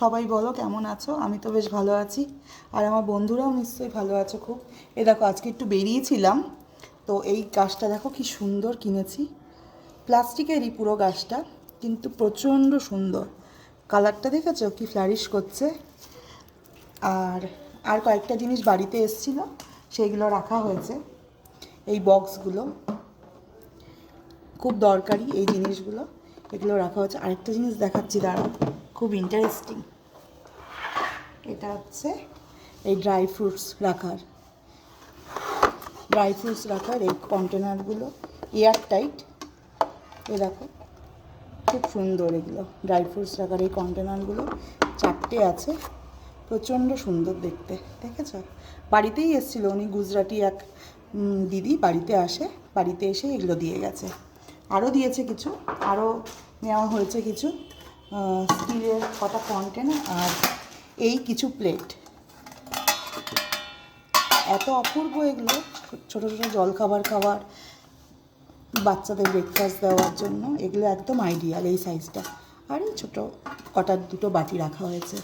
সবাই বলো, কেমন আছো? আমি তো বেশ ভালো আছি। আর আমার বন্ধুরাও নিশ্চয়ই ভালো আছো খুব। এ দেখো, আজকে একটু বেরিয়েছিলাম। তো এই গাছটা দেখো কি সুন্দর কিনেছি। প্লাস্টিকেরই পুরো গাছটা, কিন্তু প্রচণ্ড সুন্দর। কালারটা দেখেছ? কি ফ্লারিশ করছে। আর আর কয়েকটা জিনিস বাড়িতে এসেছিল, সেইগুলো রাখা হয়েছে। এই বক্সগুলো খুব দরকারি এই জিনিসগুলো। এগুলো রাখা হচ্ছে আরেকটা জিনিস দেখাচ্ছি, দাঁড়াও। খুব ইন্টারেস্টিং এটা হচ্ছে এই ড্রাই ফ্রুটস রাখার। ড্রাই ফ্রুটস রাখার এই কন্টেনারগুলো এয়ার টাইট এ দেখো, খুব সুন্দর এগুলো। ড্রাই ফ্রুটস রাখার এই কন্টেনারগুলো চারটে আছে, প্রচণ্ড সুন্দর দেখতে, দেখেছ? বাড়িতেই এসেছিল উনি, গুজরাটি এক দিদি বাড়িতে আসে, বাড়িতে এসে এগুলো দিয়ে গেছে। আরও দিয়েছে কিছু আরও নেওয়া হয়েছে কিছু। স্টিলের কটা কন্টেনার আর এই কিছু প্লেট এত অপূর্ব এগুলো, ছোটো ছোটো জলখাবার খাবার, বাচ্চাদের ব্রেকফাস্ট দেওয়ার জন্য, এগুলো একদম আইডিয়াল এই সাইজটা আর এই ছোটো কটার দুটো বাটি রাখা হয়েছে।